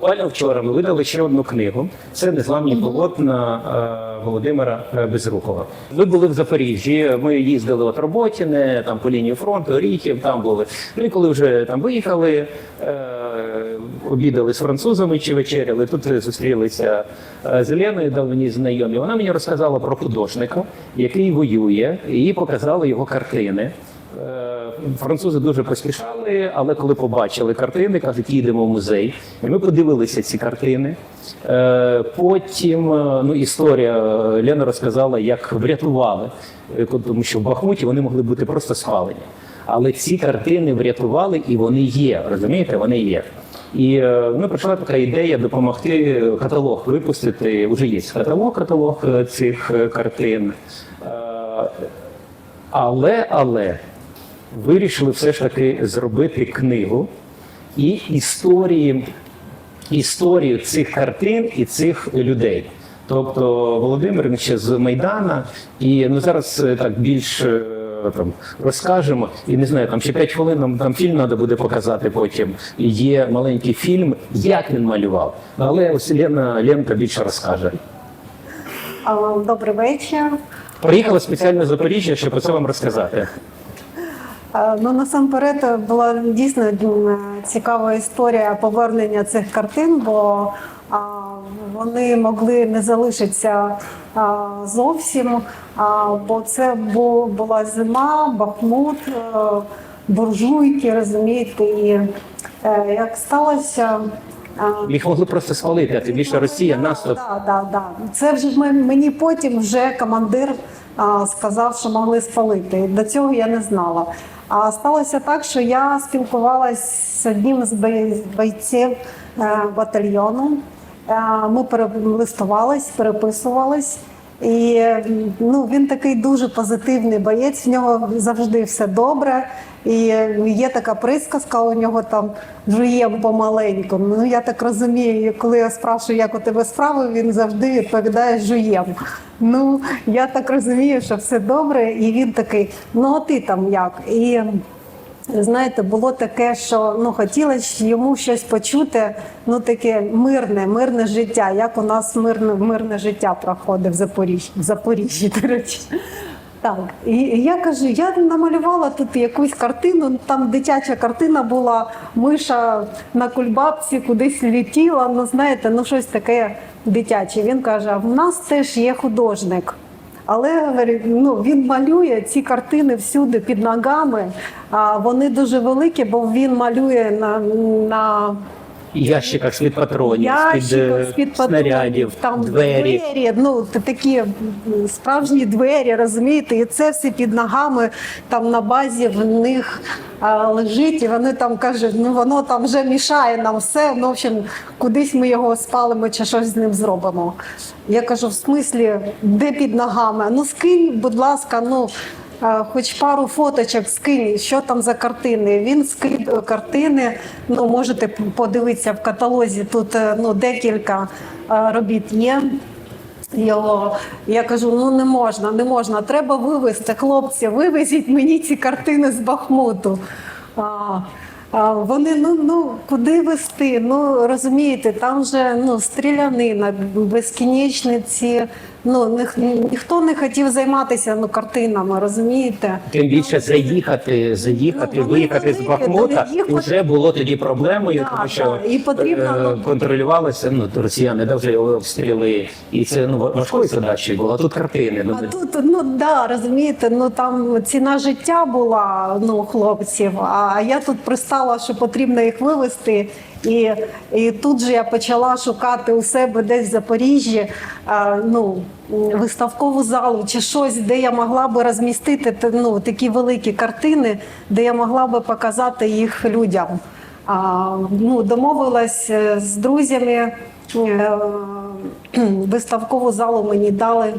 Буквально вчора ми видали ще одну книгу. Це незламні полотна е, Володимира е, Безрукова. Ми були в Запоріжжі. Ми їздили от Роботіне, там по лінії фронту, Оріхів, там були. Ну і коли вже там виїхали, е, обідали з французами чи вечеряли. Тут зустрілися з Леною, давні знайомі. Вона мені розказала про художника, який воює, і показала його картини. Е, Французи дуже поспішали, але коли побачили картини, кажуть, їдемо в музей. І ми подивилися ці картини. Е, Потім е, ну, історія Лена розказала, як врятували, тому що в Бахмуті вони могли бути просто спалені. Але ці картини врятували і вони є. Розумієте, вони є. І ну, прийшла така ідея допомогти каталог випустити. Уже є каталог, каталог цих картин. Але, але вирішили все ж таки зробити книгу і історії, історію цих картин і цих людей. Тобто Володимир ще з Майдана, і ну зараз е, так більш е, там розкажемо. І не знаю, там ще 5 хвилин нам там фільм треба буде показати потім. Є маленький фільм, як він малював. Але ось Лена Ленка більше розкаже. Добрий вечір. Приїхала спеціально з Запоріжжя, щоб про це вам розказати. А, Ну насамперед була дійсно цікава історія повернення цих картин, бо вони могли не залишитися зовсім. Бо це була зима, Бахмут, е, буржуйки, розумієте, і е, як сталося. Їх могли просто спалити, а тим більше Росія наступ. Да, да, да. Це вже мені потім вже командир а, сказав, що могли спалити. До цього я не знала. А сталося так, що я спілкувалася з одним з бой- бойців е, батальйону. Е, Ми перелистувались, переписувались. І ну, він такий дуже позитивний боєць, в нього завжди все добре. І є така присказка у нього там жуєм помаленьку. Ну я так розумію, коли я спрашую, як у тебе справи, він завжди відповідає жуєм. Ну я так розумію, що все добре, і він такий, ну а ти там як? І Знаєте, було таке, що ну хотілося йому щось почути, ну таке мирне, мирне життя. Як у нас мирне, мирне життя проходить в Запоріжжі, в Запоріжжі, до речі. Так, і я кажу, я намалювала тут якусь картину. Там дитяча картина була, миша на кульбабці кудись летіла. Ну знаєте, ну щось таке дитяче. Він каже: в нас теж є художник. Але ну, він малює ці картини всюди під ногами. А вони дуже великі, бо він малює на, на ящиках з-під патронів, з-під е, з-під снарядів, там двері. двері, ну такі справжні двері, розумієте, і це все під ногами там на базі в них а, лежить, і вони там кажуть, ну воно там вже мішає нам все. Ну, в общем, кудись ми його спалимо чи щось з ним зробимо. Я кажу, в смислі, де під ногами? Ну скинь, будь ласка, ну. Хоч пару фоточок скинь, що там за картини. Він скинь е, картини. Ну можете подивитися в каталозі. Тут е, ну декілька е, робіт є. Його я кажу: ну не можна, не можна. Треба вивезти, хлопці, вивезіть мені ці картини з Бахмуту. А, а вони ну ну куди вести? Ну розумієте, там же ну стрілянина, безкінечниці. Ну ніх, ніхто не хотів займатися ну картинами, розумієте? Тим більше заїхати, заїхати, Ну, вони виїхати з великі, Бахмута їх вже було тоді проблемою, Да, тому що да, і потрібно, е, ну, контролювалося ну, росіяни, де вже обстріли, і це ну важкою задачею було. А тут картини. Ну, А тут, ну да, розумієте, ну там ціна життя була ну, у хлопців, а я тут пристала, що потрібно їх вивезти. І, і тут же я почала шукати у себе десь в Запоріжжі а, ну, виставкову залу чи щось, де я могла би розмістити ну, такі великі картини, де я могла би показати їх людям. А, ну, домовилась е, з друзями, е, виставкову залу мені дали.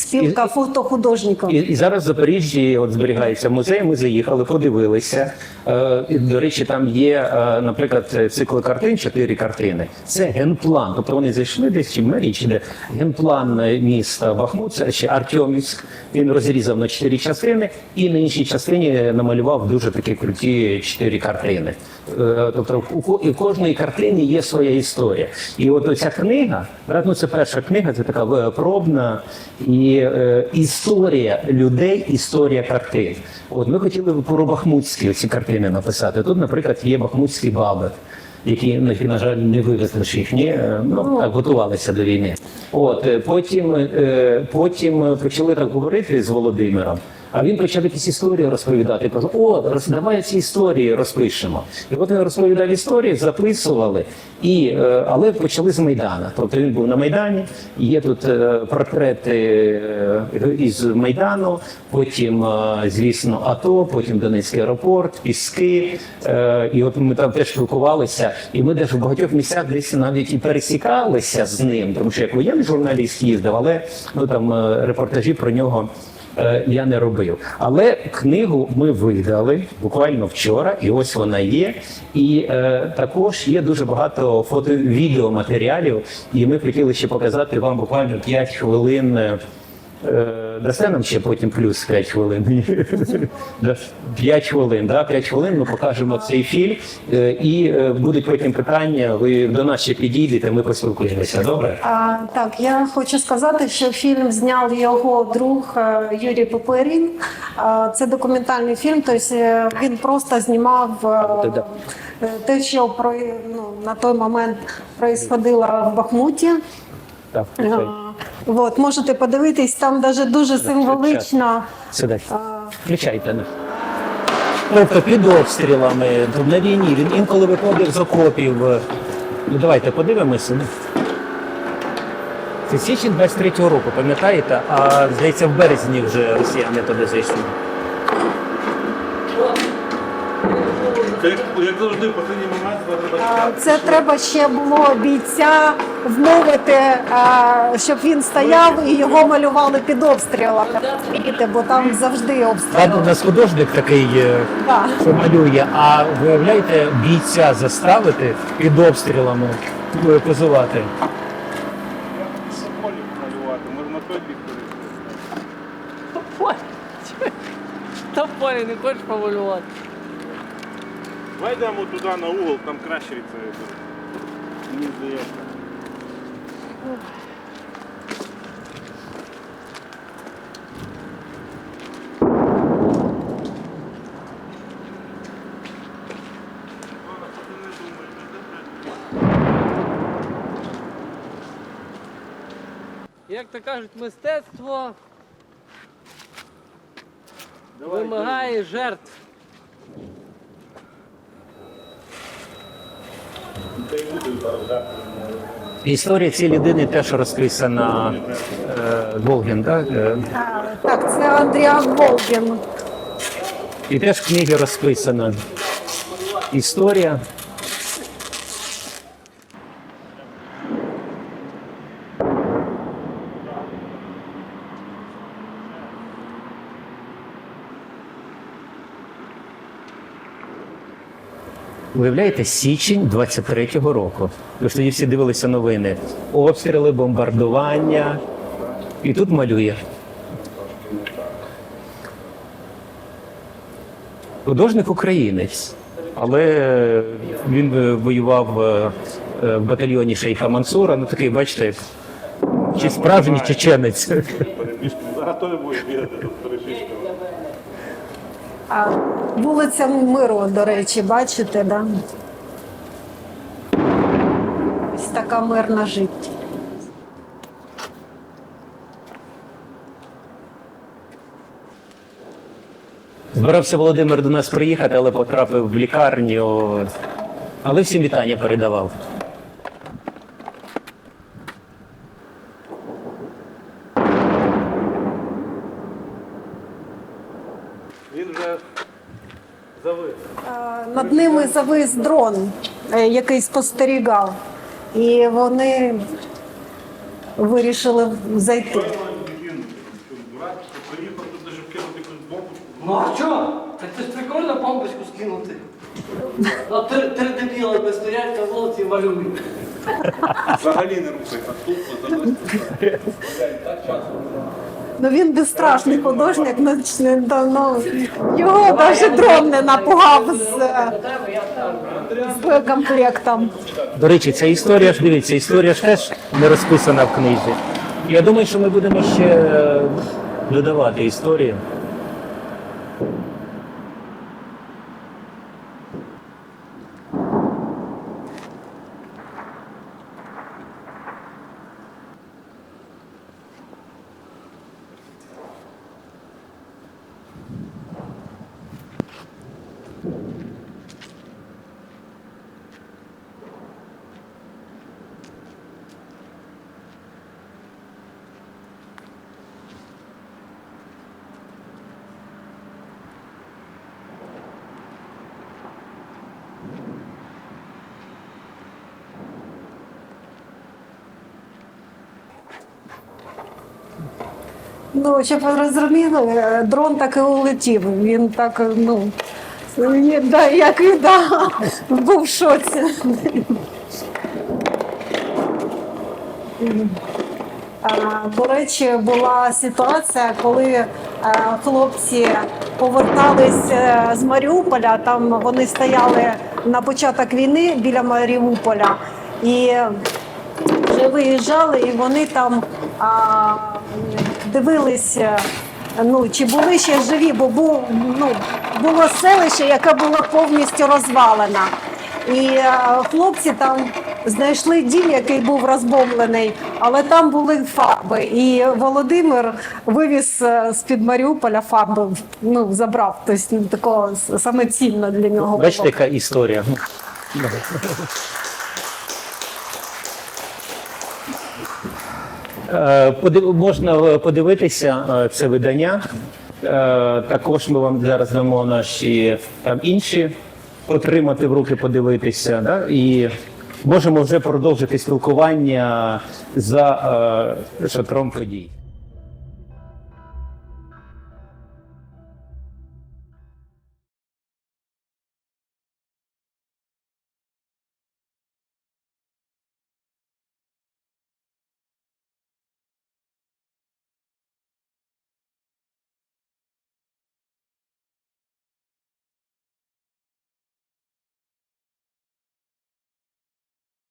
Спілка фотохудожників. І, і зараз в Запоріжжі от зберігається музей. Ми заїхали, подивилися. Е, до речі, там є, е, наприклад, цикл картин, чотири картини. Це генплан. Тобто вони зайшли десь чи в мерії, чи де генплан е, міста Бахмут, це ще Артемівськ. Він розрізав на чотири частини, і на іншій частині намалював дуже такі круті чотири картини. Е, Тобто у і кожної картини є своя історія. І от оця книга, ну це перша книга, це така пробна і е, історія людей, історія картин. От ми хотіли б про бахмутські ці картини написати. Тут, наприклад, є бахмутський баби, Які, на жаль, не вивезли ж їхні, е, ну так готувалися до війни. От е, потім, е, потім почали так говорити з Володимиром. А він почав якісь історії розповідати. Кажу, о, давай ці історії розпишемо. І от він розповідав історії, записували, і, е, але почали з Майдана. Тобто він був на Майдані, є тут е, портрети е, із Майдану, потім, звісно, АТО, потім Донецький аеропорт, Піски. І от ми там теж спілкувалися, і ми теж в багатьох місцях десь навіть і пересікалися з ним, тому що як воєнний журналіст їздив, але ну там репортажі про нього я не робив. Але книгу ми видали буквально вчора, і ось вона є. І е, також є дуже багато фото-відеоматеріалів, і ми хотіли ще показати вам буквально 5 хвилин. е, Дасте нам ще потім плюс 5 хвилин. 5 хвилин, да? 5 хвилин ми покажемо цей фільм, е, і е, будуть потім питання. Ви до нас ще підійдете, ми поспілкуємося. Добре? А, так, я хочу сказати, що фільм зняв його друг е, Юрій Поперін. Це документальний фільм, тобто він просто знімав те, що про, ну, на той момент происходило в Бахмуті. Так, От, можете подивитись, там даже дуже символично. Сідай. Включайте. ну. Тобто під обстрілами на війні він інколи виходив з окопів. е, Ну давайте подивимося. ну. Це січень 23-го року, пам'ятаєте? А здається, в березні вже росіяни туди зайшли. Як, завжди, в останній момент треба. Це треба ще було бійця вмовити, щоб він стояв і його малювали під обстрілами. Бо там завжди Ладно, у нас художник такий, е, що малює, а виявляєте, бійця заставити під обстрілами е, позувати. Полі малювати, можна той бік перейти. Та полі не хочеш помалювати. Давай йдемо туди на угол, там краще від цієї буде. Мені здається. Як то кажуть, мистецтво вимагає жертв. Історія цієї людини теж розписана е, Волгін, так? Е, А, Так, це Андріан Волгін. І теж в книгі розписана історія. Уявляєте, січень 23-го року. Ви ж тоді всі дивилися новини. Обстріли, бомбардування. І тут малює. Художник українець, але він е, воював е, е, в батальйоні Шейха Мансура. Ну такий, бачите, чи справжній чеченець. Буде бігати. А, вулиця Миру, до речі, бачите, да? Ось така мирна життя. Збирався Володимир до нас приїхати, але потрапив в лікарню. Але всім вітання передавав. Він вже над ними завис дрон, е, який спостерігав, і вони вирішили зайти. Ну а чого? Так ти ж прикольно бомбочку скинути. А три, три дебіли не стоять, козловці малюють. Взагалі не рухай, а тут, а там. Ну він безстрашний художник, ну, ну, його навіть дрон не напугав з, з комплектом. До речі, ця історія ж дивіться, історія ж теж не розписана в книзі. Я думаю, що ми будемо ще е, додавати історії. Ну, щоб розуміли, дрон так і улетів. Він так, ну, є- да, як і да, був в шоці. До речі, була ситуація, коли е, хлопці повертались е, з Маріуполя. Там вони стояли на початок війни біля Маріуполя і вже виїжджали, і вони там дивилися. Ну, чи були ще живі, бо був, ну, було селище, яке було повністю розвалене. І е, хлопці там знайшли дім, який був розбомблений, але там були фарби. І Володимир вивіз е, з-під Маріуполя фарби, ну, забрав. Тобто ну, такого саме цінно для нього. Бачите, яка історія. Е, подив- Можна подивитися е, це видання. Е, Також ми вам зараз дамо наші там інші отримати в руки, подивитися. Да? І можемо вже продовжити спілкування за е, шатром подій.